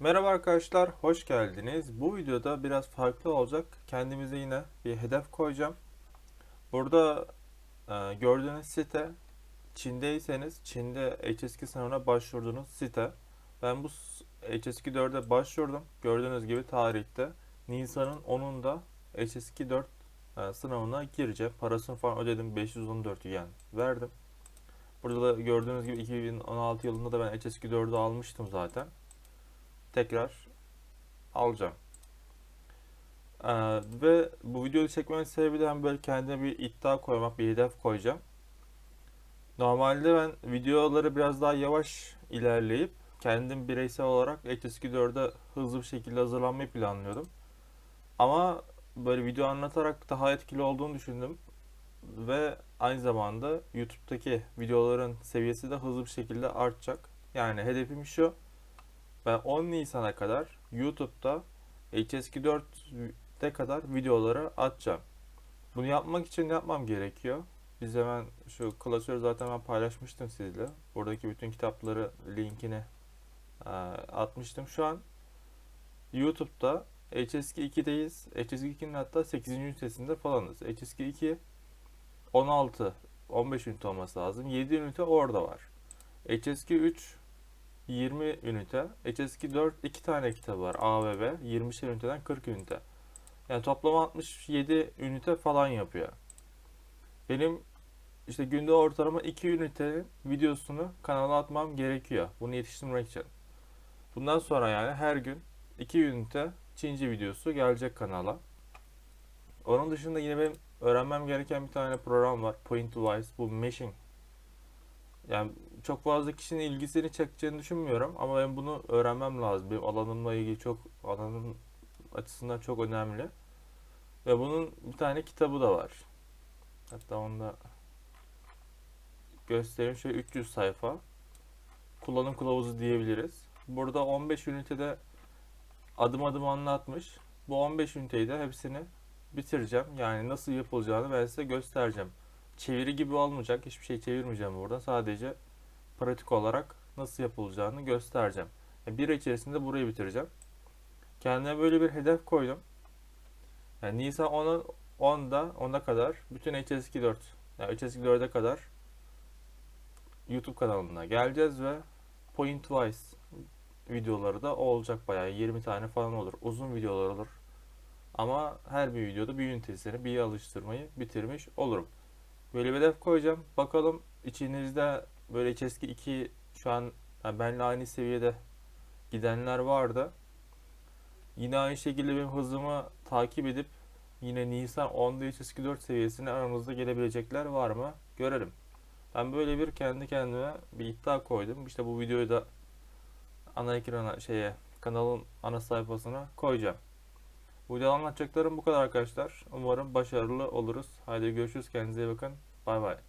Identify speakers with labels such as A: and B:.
A: Merhaba arkadaşlar, hoş geldiniz. Bu videoda biraz farklı olacak. Kendimize yine bir hedef koyacağım. Burada e, gördüğünüz site, Çin'deyseniz Çin'de HSK sınavına başvurduğunuz site. Ben bu s- HSK 4'e başvurdum. Gördüğünüz gibi tarihte Nisan'ın 10'unda HSK 4 e, sınavına gireceğim. Parasını falan ödedim. 514 yen verdim. Burada da gördüğünüz gibi 2016 yılında da ben HSK 4'ü almıştım zaten tekrar alacağım. Ee, ve bu videoyu çekmemin sebebi de böyle kendime bir iddia koymak, bir hedef koyacağım. Normalde ben videoları biraz daha yavaş ilerleyip kendim bireysel olarak HSK 4'e hızlı bir şekilde hazırlanmayı planlıyordum. Ama böyle video anlatarak daha etkili olduğunu düşündüm. Ve aynı zamanda YouTube'daki videoların seviyesi de hızlı bir şekilde artacak. Yani hedefim şu. Ben 10 Nisan'a kadar YouTube'da HSK4'te kadar videoları atacağım. Bunu yapmak için ne yapmam gerekiyor? Biz hemen şu klasörü zaten ben paylaşmıştım sizle. Buradaki bütün kitapları linkini e, atmıştım. Şu an YouTube'da HSK 2'deyiz. HSK 2'nin hatta 8. ünitesinde falanız. HSK 2 16 15 ünite olması lazım. 7 ünite orada var. HSK 3 20 ünite. HSK 4 2 tane kitabı var. A ve B. 20 üniteden 40 ünite. Yani toplam 67 ünite falan yapıyor. Benim işte günde ortalama 2 ünitenin videosunu kanala atmam gerekiyor. Bunu yetiştirmek için. Bundan sonra yani her gün 2 ünite Çince videosu gelecek kanala. Onun dışında yine benim öğrenmem gereken bir tane program var. Pointwise. Bu meshing. Yani çok fazla kişinin ilgisini çekeceğini düşünmüyorum ama ben bunu öğrenmem lazım. Benim alanımla ilgili çok alanım açısından çok önemli. Ve bunun bir tane kitabı da var. Hatta onu da göstereyim. Şöyle 300 sayfa. Kullanım kılavuzu diyebiliriz. Burada 15 ünitede adım adım anlatmış. Bu 15 üniteyi de hepsini bitireceğim. Yani nasıl yapılacağını ben size göstereceğim. Çeviri gibi olmayacak. Hiçbir şey çevirmeyeceğim burada. Sadece pratik olarak nasıl yapılacağını göstereceğim. Yani bir içerisinde burayı bitireceğim. Kendime böyle bir hedef koydum. Yani Nisan 10'a 10'da 10'a kadar bütün HSK 4 yani HSK 4'e kadar YouTube kanalına geleceğiz ve Pointwise videoları da olacak bayağı 20 tane falan olur. Uzun videolar olur. Ama her bir videoda bir ünitesini, bir alıştırmayı bitirmiş olurum. Böyle bir hedef koyacağım. Bakalım içinizde böyle HSK 2 şu an yani benimle aynı seviyede gidenler vardı. Yine aynı şekilde benim hızımı takip edip yine Nisan 10'da HSK 4 seviyesine aramızda gelebilecekler var mı? Görelim. Ben böyle bir kendi kendime bir iddia koydum. İşte bu videoyu da ana ekrana şeye kanalın ana sayfasına koyacağım. Videoda anlatacaklarım bu kadar arkadaşlar. Umarım başarılı oluruz. Haydi görüşürüz. Kendinize iyi bakın. Bay bay.